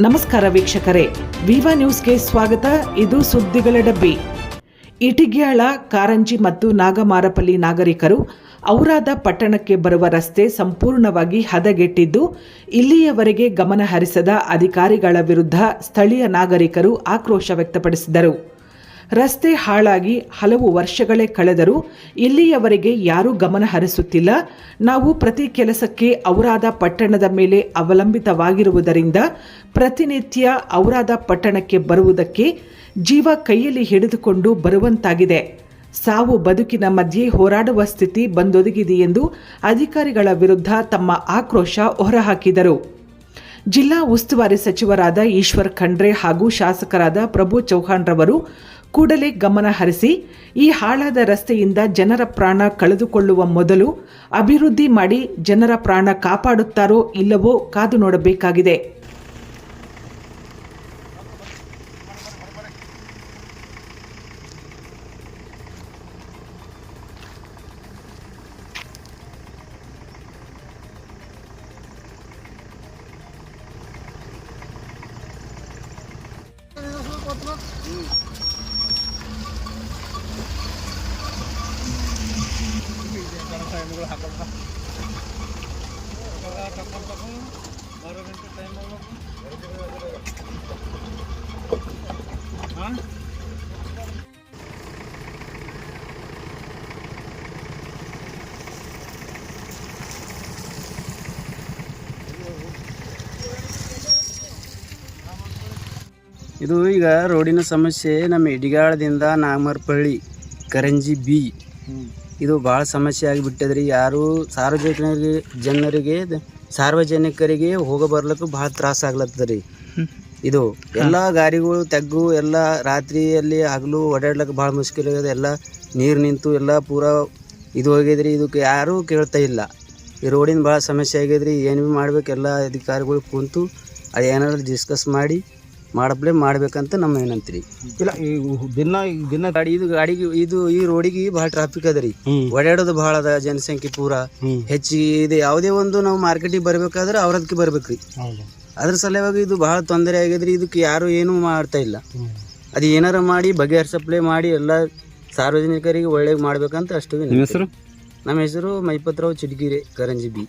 ನಮಸ್ಕಾರ ವೀಕ್ಷಕರೇ. ವಿವಾ ನ್ಯೂಸ್ಗೆ ಸ್ವಾಗತ. ಇದು ಸುದ್ದಿಗಳ ಡಬ್ಬಿ. ಇಟಿಗ್ಯಾಳ, ಕಾರಂಜಿ ಮತ್ತು ನಾಗಮಾರಪಲ್ಲಿ ನಾಗರಿಕರು ಔರಾದ ಪಟ್ಟಣಕ್ಕೆ ಬರುವ ರಸ್ತೆ ಸಂಪೂರ್ಣವಾಗಿ ಹದಗೆಟ್ಟಿದ್ದು, ಇಲ್ಲಿಯವರೆಗೆ ಗಮನ ಹರಿಸದ ಅಧಿಕಾರಿಗಳ ವಿರುದ್ಧ ಸ್ಥಳೀಯ ನಾಗರಿಕರು ಆಕ್ರೋಶ ವ್ಯಕ್ತಪಡಿಸಿದರು. ರಸ್ತೆ ಹಾಳಾಗಿ ಹಲವು ವರ್ಷಗಳೇ ಕಳೆದರೂ ಇಲ್ಲಿಯವರೆಗೆ ಯಾರೂ ಗಮನ ಹರಿಸುತ್ತಿಲ್ಲ. ನಾವು ಪ್ರತಿ ಕೆಲಸಕ್ಕೆ ಔರಾದ ಪಟ್ಟಣದ ಮೇಲೆ ಅವಲಂಬಿತವಾಗಿರುವುದರಿಂದ ಪ್ರತಿನಿತ್ಯ ಔರಾದ ಪಟ್ಟಣಕ್ಕೆ ಬರುವುದಕ್ಕೆ ಜೀವ ಕೈಯಲ್ಲಿ ಹಿಡಿದುಕೊಂಡು ಬರುವಂತಾಗಿದೆ. ಸಾವು ಬದುಕಿನ ಮಧ್ಯೆ ಹೋರಾಡುವ ಸ್ಥಿತಿ ಬಂದೊದಗಿದೆ ಎಂದು ಅಧಿಕಾರಿಗಳ ವಿರುದ್ಧ ತಮ್ಮ ಆಕ್ರೋಶ ಹೊರಹಾಕಿದರು. ಜಿಲ್ಲಾ ಉಸ್ತುವಾರಿ ಸಚಿವರಾದ ಈಶ್ವರ್ ಖಂಡ್ರೆ ಹಾಗೂ ಶಾಸಕರಾದ ಪ್ರಭು ಚೌಹಾಣ್ ರವರು ಕೂಡಲೇ ಗಮನ ಹರಿಸಿ, ಈ ಹಾಳಾದ ರಸ್ತೆಯಿಂದ ಜನರ ಪ್ರಾಣ ಕಳೆದುಕೊಳ್ಳುವ ಮೊದಲು ಅಭಿವೃದ್ಧಿ ಮಾಡಿ ಜನರ ಪ್ರಾಣ ಕಾಪಾಡುತ್ತಾರೋ ಇಲ್ಲವೋ ಕಾದು ನೋಡಬೇಕಾಗಿದೆ. ಇದು ಈಗ ರೋಡಿನ ಸಮಸ್ಯೆ ನಮ್ಮ ಇಡಿಗಾಳದಿಂದ ನಾಮರ್ಪಳ್ಳಿ ಕರಂಜಿ ಬಿ. ಇದು ಭಾಳ ಸಮಸ್ಯೆ ಆಗಿಬಿಟ್ಟದ್ರಿ. ಯಾರು ಸಾರ್ವಜನಿಕರಿಗೆ, ಜನರಿಗೆ, ಸಾರ್ವಜನಿಕರಿಗೆ ಹೋಗ ಬರ್ಲಿಕ್ಕೂ ಭಾಳ ತ್ರಾಸ ಆಗ್ಲತ್ತದ್ರಿ. ಇದು ಎಲ್ಲ ಗಾಡಿಗಳು ತೆಗ್ಗು, ಎಲ್ಲ ರಾತ್ರಿಯಲ್ಲಿ ಹಗಲು ಓಡಾಡ್ಲಿಕ್ಕೆ ಭಾಳ ಮುಷ್ಕಿಲ್ ಆಗ್ಯದ. ಎಲ್ಲ ನೀರು ನಿಂತು ಎಲ್ಲ ಪೂರಾ ಇದು ಹೋಗಿದ್ರಿ ಇದಕ್ಕೆ ಯಾರೂ ಕೇಳ್ತಾ ಇಲ್ಲ. ಈ ರೋಡಿನ ಭಾಳ ಸಮಸ್ಯೆ ಆಗ್ಯದ್ರಿ. ಏನು ಭೀ ಮಾಡ್ಬೇಕು? ಎಲ್ಲ ಅಧಿಕಾರಿಗಳು ಕುಂತು ಅದು ಏನಾದ್ರು ಡಿಸ್ಕಸ್ ಮಾಡಿ ಮಾಡಪ್ಲೆ ಮಾಡ್ಬೇಕಂತ ನಮ್ಮ ಏನಂತೀರಿ ಇಲ್ಲ ಈ ದಿನ ಈ ದಿನ ಗಾಡಿ ಇದು ಗಾಡಿಗೆ ಇದು ಈ ರೋಡಿಗೆ ಬಹಳ ಟ್ರಾಫಿಕ್ ಅದ ರೀ. ಓಡಾಡೋದು ಭಾಳ ಅದ ಜನಸಂಖ್ಯೆ ಪೂರಾ. ಹೆಚ್ಚಿಗೆ ಇದು ಯಾವುದೇ ಒಂದು ನಾವು ಮಾರ್ಕೆಟಿಗೆ ಬರ್ಬೇಕಾದ್ರೆ ಅವ್ರದಕ್ಕೆ ಬರ್ಬೇಕ್ರಿ ಅದ್ರ ಸಲುವಾಗಿ ಇದು ಬಹಳ ತೊಂದರೆ ಆಗಿದ್ರಿ ಇದಕ್ಕೆ ಯಾರು ಏನೂ ಮಾಡ್ತಾ ಇಲ್ಲ. ಅದು ಏನಾರ ಮಾಡಿ ಬಗೆಹರಿಸಪ್ಲೆ ಮಾಡಿ ಎಲ್ಲ ಸಾರ್ವಜನಿಕರಿಗೆ ಒಳ್ಳೆ ಮಾಡ್ಬೇಕಂತ ಅಷ್ಟು ನಮ್ಮ ಹೆಸರು? ಮೈಪತ್ರಾವ್ ಚಿಡ್ಗಿರೆ ಕರಂಜಿ ಬಿ.